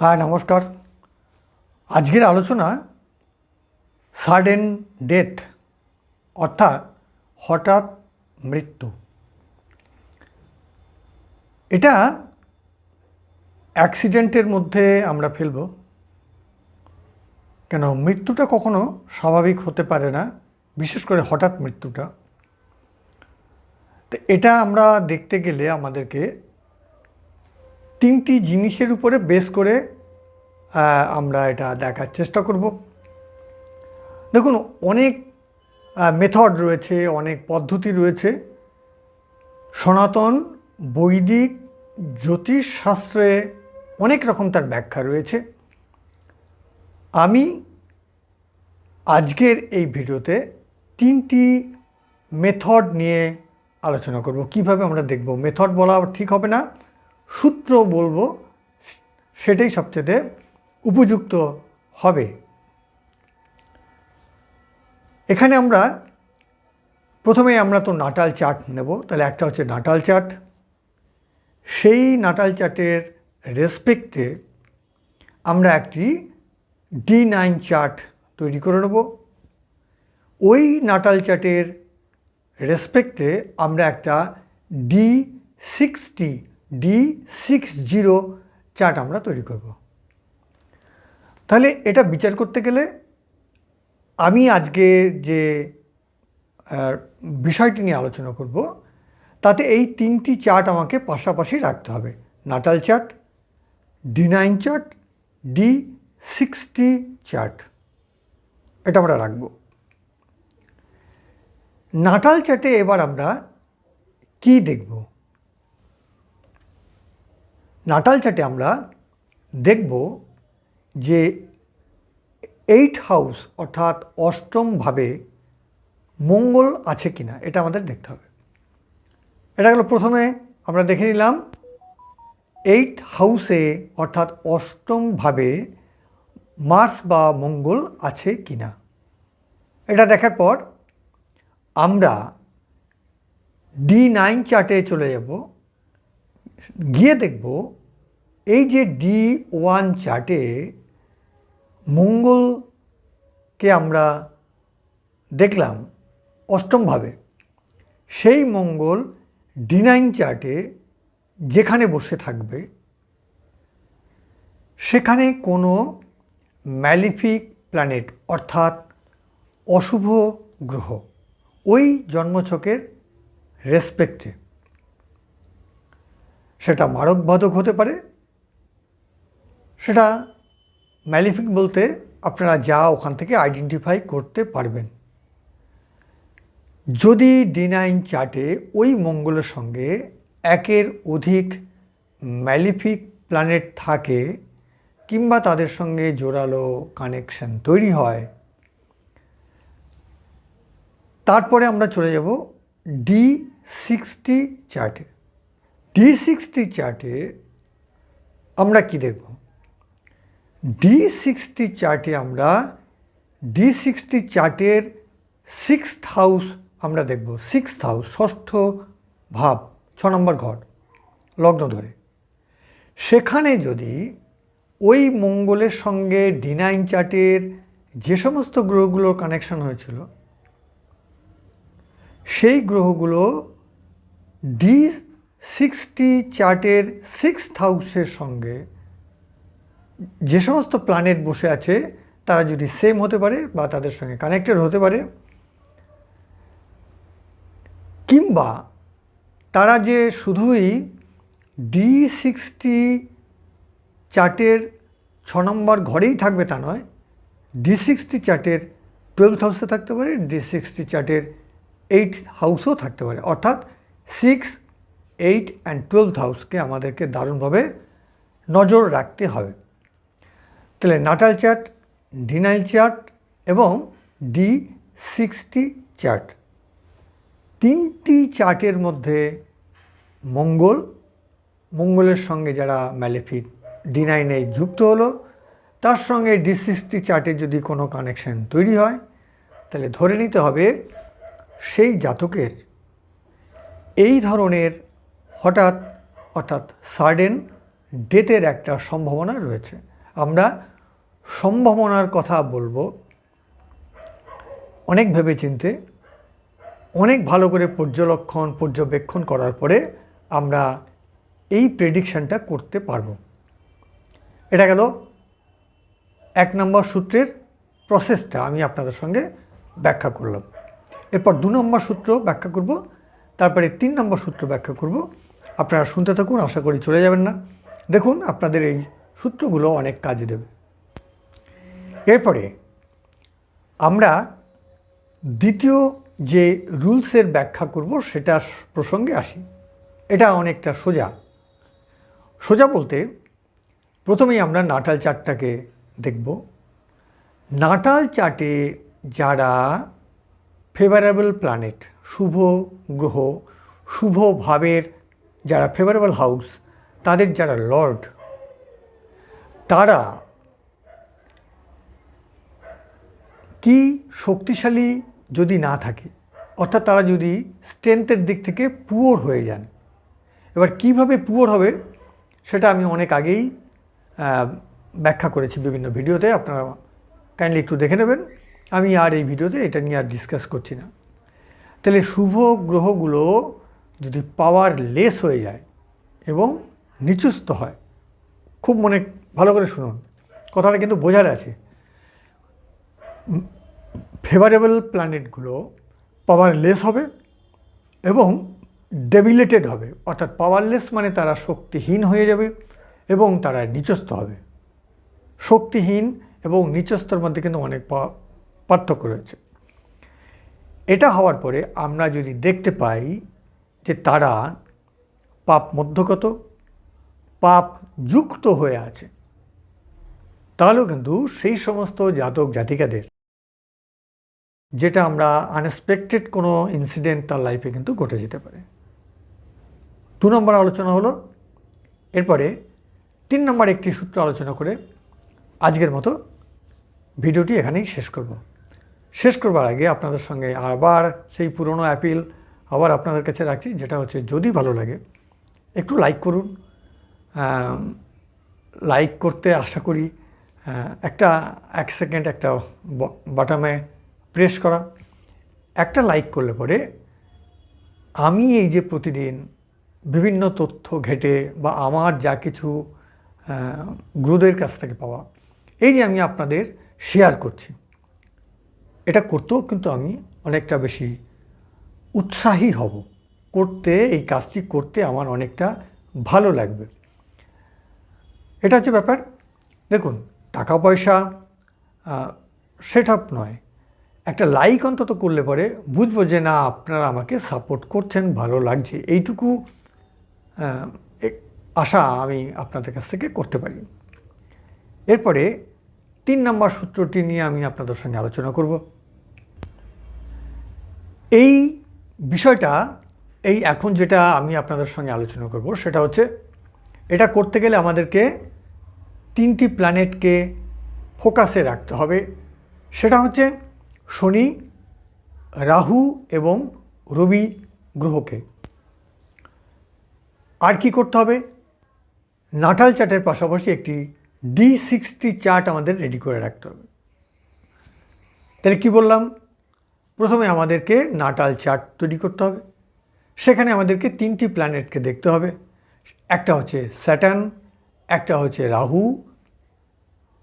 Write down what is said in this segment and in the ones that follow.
হ্যাঁ নমস্কার। আজকের আলোচনা সাডেন ডেথ অর্থাৎ হঠাৎ মৃত্যু। এটা অ্যাক্সিডেন্টের মধ্যে আমরা ফেলব। কেন, মৃত্যুটা কখনো স্বাভাবিক হতে পারে না, বিশেষ করে হঠাৎ মৃত্যুটা। তো এটা আমরা দেখতে গেলে আমাদেরকে তিনটি জিনিসের উপরে বেস করে আমরা এটা দেখার চেষ্টা করব। দেখুন, অনেক মেথড রয়েছে, অনেক পদ্ধতি রয়েছে। সনাতন, বৈদিক, জ্যোতিষশাস্ত্রে অনেক রকম তার ব্যাখ্যা রয়েছে। আমি আজকের এই ভিডিওতে তিনটি মেথড নিয়ে আলোচনা করব। কীভাবে আমরা দেখব? মেথড বলা ঠিক হবে না? সূত্র বলব, সেটাই সবচেয়ে উপযুক্ত হবে। এখানে আমরা, প্রথমে আমরা তো নাটাল চার্ট নেব, তাহলে একটা হচ্ছে নাটাল চার্ট। সেই নাটাল চার্টের রেসপেক্টে আমরা একটি ডি নাইন চার্ট তৈরি করে নেব। ওই নাটাল চার্টের রেসপেক্টে আমরা একটা D sixty D six zero chart আমরা তৈরি করব। তাহলে এটা বিচার করতে গেলে আমি আজকে যে বিষয়টি নিয়ে আলোচনা করব, তাতে এই তিনটি চার্ট আমাকে পাশাপাশি রাখতে হবে। Natal chart D nine chart D sixty chart. এটা আমরা রাখব। নাটাল চার্টে এবার আমরা কি দেখব? নাটাল চার্টে আমরা দেখব যে এইট হাউস অর্থাৎ অষ্টমভাবে মঙ্গল আছে কিনা, এটা আমাদের দেখতে হবে। এটা গেল প্রথমে, আমরা দেখে নিলাম এইট হাউসে অর্থাৎ অষ্টমভাবে মার্স বা মঙ্গল আছে কিনা। এটা দেখার পর আমরা ডি নাইন চার্টে চলে যাব, গিয়ে দেখব এই যে ডি ওয়ান চার্টে মঙ্গলকে আমরা দেখলাম অষ্টমভাবে, সেই মঙ্গল ডি নাইন চার্টে যেখানে বসে থাকবে, সেখানে কোনো ম্যালিফিক প্ল্যানেট অর্থাৎ অশুভ গ্রহ ওই জন্মছকের রেসপেক্টে। সেটা মারক বাধক হতে পারে সেটা ম্যালিফিক বলতে আপনারা যা ওখান থেকে আইডেন্টিফাই করতে পারবেন। যদি ডি নাইন চার্টে ওই মঙ্গলের সঙ্গে একের অধিক ম্যালিফিক প্ল্যানেট থাকে কিংবা তাদের সঙ্গে জোরালো কানেকশন তৈরি হয়, তারপরে আমরা চলে যাব ডি সিক্সটি চার্টে ডি সিক্সটি চার্টে আমরা কি দেখব? ডি সিক্সটি চার্টে আমরা ডি সিক্সটি চার্টের সিক্স হাউস আমরা দেখব। সিক্স হাউস ষষ্ঠ ভাব, ছ নম্বর ঘর, লগ্ন ধরে। সেখানে যদি ওই মঙ্গলের সঙ্গে ডি নাইন চার্টের যে সমস্ত গ্রহগুলোর কানেকশন হয়েছিল, সেই গ্রহগুলো ডি সিক্সটি চার্টের সিক্স হাউসের সঙ্গে যে সমস্ত প্ল্যানেট বসে আছে, তারা যদি সেম হতে পারে বা তাদের সঙ্গে কানেক্টেড হতে পারে, কিংবা তারা যে শুধুই ডি সিক্সটি চার্টের ছ নম্বর ঘরেই থাকবে তা নয় ডি সিক্সটি চার্টের টুয়েলভ হাউসে থাকতে পারে ডি সিক্সটি চার্টের এইট হাউসও থাকতে পারে। অর্থাৎ সিক্স এইট অ্যান্ড টুয়েলভ হাউসকে আমাদেরকে দারুণভাবে নজর রাখতে হবে। তাহলে natal chart, D nine chart এবং ডি সিক্সটি চার্ট। তিনটি চার্টের মধ্যে মঙ্গল, মঙ্গলের সঙ্গে যারা ম্যালিফিক ডি নাইনে যুক্ত হলো, তার সঙ্গে ডি সিক্সটি চার্টে যদি কোনো কানেকশন তৈরি হয়, তাহলে ধরে নিতে হবে সেই জাতকের এই ধরনের হঠাৎ অর্থাৎ সাডেন ডেথের একটা সম্ভাবনা রয়েছে। আমরা সম্ভাবনার কথা বলব। অনেক ভেবে চিনতে অনেক ভালো করে পর্যবেক্ষণ পর্যবেক্ষণ করার পরে আমরা এই প্রেডিকশানটা করতে পারব। এটা গেল এক নম্বর সূত্রের প্রসেসটা আমি আপনাদের সঙ্গে ব্যাখ্যা করলাম। এরপর দু নম্বর সূত্র ব্যাখ্যা করব, তারপরে তিন নম্বর সূত্র ব্যাখ্যা করব। আপনারা শুনতে থাকুন, আশা করি চলে যাবেন না। দেখুন, আপনাদের এই সূত্রগুলো অনেক কাজে দেবে। এরপরে আমরা দ্বিতীয় যে রুলসের ব্যাখ্যা করব সেটা প্রসঙ্গে আসি। এটা অনেকটা সোজা। সোজা বলতে প্রথমেই আমরা নাটাল চার্টটাকে দেখব। নাটাল চার্টে যারা ফেভারেবল প্ল্যানেট শুভ গ্রহ, শুভ ভাবের যারা ফেভারেবল হাউস তাদের যারা লর্ড তারা কি শক্তিশালী যদি না থাকে, অর্থাৎ তারা যদি স্ট্রেংথের দিক থেকে পুয়োর হয়ে যান, এবার কীভাবে পুয়োর হবে সেটা আমি অনেক আগেই ব্যাখ্যা করেছি বিভিন্ন ভিডিওতে, আপনারা কাইন্ডলি একটু দেখে নেবেন। আমি আর এই ভিডিওতে এটা নিয়ে আর ডিসকাস করছি না। তাহলে শুভ গ্রহগুলো যদি পাওয়ার লেস হয়ে যায় এবং নিচুস্ত হয়, খুব মনে ভালো করে শুনুন। কথাটা কিন্তু বোঝার আছে। ফেভারেবল প্ল্যানেটগুলো পাওয়ারলেস হবে এবং ডেবিলেটেড হবে। অর্থাৎ পাওয়ারলেস মানে তারা শক্তিহীন হয়ে যাবে এবং তারা নিচস্থ হবে। শক্তিহীন এবং নিচস্তর মধ্যে কিন্তু অনেক পার্থক্য রয়েছে। এটা হওয়ার পরে আমরা যদি দেখতে পাই যে তারা পাপ মধ্যগত, পাপ যুক্ত হয়ে আছে। তাহলেও কিন্তু সেই সমস্ত জাতক জাতিকাদের, যেটা আমরা আনএক্সপেক্টেড কোনো ইনসিডেন্ট তার লাইফে কিন্তু ঘটে যেতে পারে। দু নম্বর আলোচনা হলো, এরপরে তিন নম্বর একটি সূত্র আলোচনা করে আজকের মতো ভিডিওটি এখানেই শেষ করব। শেষ করবার আগে আপনাদের সঙ্গে আবার সেই পুরনো অ্যাপিল আবার আপনাদের কাছে রাখছি, যেটা হচ্ছে যদি ভালো লাগে, একটু লাইক করুন। লাইক করতে আশা করি একটা এক সেকেন্ড একটা বাটামে প্রেস করা। একটা লাইক করলে পরে আমি এই যে প্রতিদিন বিভিন্ন তথ্য ঘেটে বা আমার যা কিছু গুরুদের কাছ থেকে পাওয়া, এই যে আমি আপনাদের শেয়ার করছি, এটা করতেও কিন্তু আমি অনেকটা বেশি উৎসাহী হব। করতে, এই কাজটি করতে আমার অনেকটা ভালো লাগবে। এটা হচ্ছে ব্যাপার। দেখুন টাকা পয়সা সেট আপ নয়। একটা লাইক অন্তত করলে পরে বুঝব যে না, আপনারা আমাকে সাপোর্ট করছেন, ভালো লাগছে। এইটুকু আশা আমি আপনাদের কাছ থেকে করতে পারি। এরপরে তিন নম্বর সূত্রটি নিয়ে আমি আপনাদের সঙ্গে আলোচনা করব। এই বিষয়টা, এই এখন যেটা আমি আপনাদের সঙ্গে আলোচনা করব, সেটা হচ্ছে, এটা করতে গেলে আমাদেরকে তিনটি প্ল্যানেটকে ফোকাসে রাখতে হবে। সেটা হচ্ছে শনি, রাহু এবং রবি গ্রহকে। আর কি করতে হবে? নাটাল চার্টের পাশাপাশি একটি ডি সিক্সটি চার্ট আমাদের রেডি করে রাখতে হবে। তাহলে কী বললাম? প্রথমে আমাদেরকে নাটাল চার্ট তৈরি করতে হবে। সেখানে আমাদেরকে তিনটি প্ল্যানেটকে দেখতে হবে। একটা হচ্ছে স্যাটার্ন, একটা হচ্ছে রাহু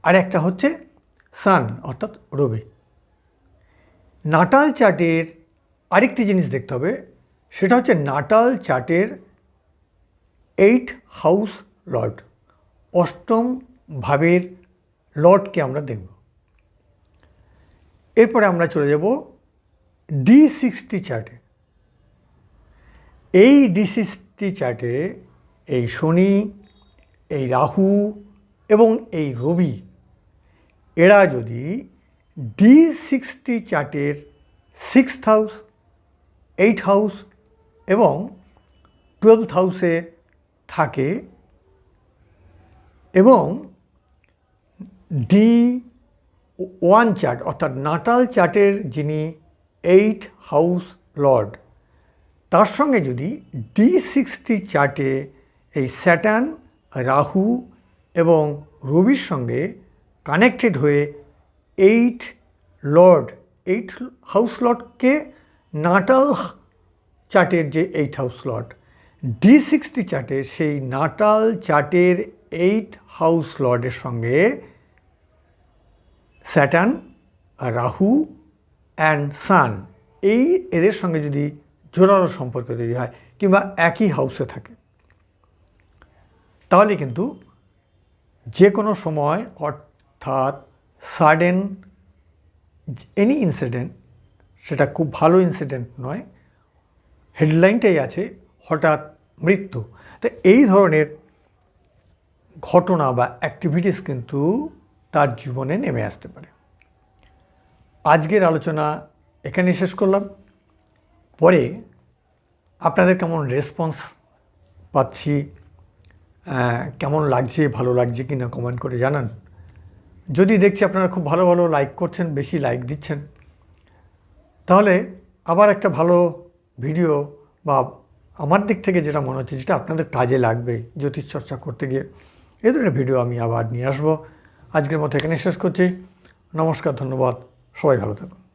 আর একটা হচ্ছে সান অর্থাৎ রবি। নাটাল চার্টের আরেকটি জিনিস দেখতে হবে, সেটা হচ্ছে নাটাল চার্টের এইট হাউস লর্ড অষ্টম ভাবের লর্ডকে আমরা দেখব। এরপরে আমরা চলে যাব ডি সিক্সটি চার্টে। এই ডি সিক্সটি চার্টে এই শনি, এই রাহু এবং এই রবি এরা যদি ডি সিক্সটি চার্টের সিক্স হাউস এইট হাউস এবং টুয়েলভ হাউসে থাকে এবং ডি ওয়ান চার্ট অর্থাৎ নাটাল চার্টের যিনি এইট হাউস লর্ড তার সঙ্গে যদি ডি সিক্সটি চার্টে এই স্যাটান রাহু এবং রবির সঙ্গে কানেক্টেড হয়ে এইট লর্ড, এইট হাউস লর্ডকে নাটাল চার্টের যে eight house lord, D sixty চার্টের সেই নাটাল চার্টের এইট হাউস লর্ডের সঙ্গে স্যাটার্ন, রাহু, অ্যান্ড সান, এই এদের সঙ্গে যদি জোরালো সম্পর্ক তৈরি হয় কিংবা একই হাউসে থাকে, তাহলে কিন্তু যে কোনো সময় অর্থাৎ সাডেন এনি ইনসিডেন্ট সেটা খুব ভালো ইনসিডেন্ট নয় হেডলাইনটাই আছে, হঠাৎ মৃত্যু। তো এই ধরনের ঘটনা বা অ্যাক্টিভিটিস কিন্তু তার জীবনে নেমে আসতে পারে। আজকের আলোচনা এখানে শেষ করলাম। পরে আপনাদের কেমন রেসপন্স পাচ্ছি কেমন লাগছে, ভালো লাগছে কি না কমেন্ট করে জানান। যদি দেখছি আপনারা খুব ভালো ভালো লাইক করছেন, বেশি লাইক দিচ্ছেন, তাহলে আবার একটা ভালো ভিডিও বা আমার দিক থেকে যেটা মনে হচ্ছে যেটা আপনাদের কাজে লাগবে জ্যোতিষ চর্চা করতে গিয়ে, এই ধরনের ভিডিও আমি আবার নিয়ে আসব। আজকের মতো এখানে শেষ করছি। নমস্কার, ধন্যবাদ। সবাই ভালো থাকুন।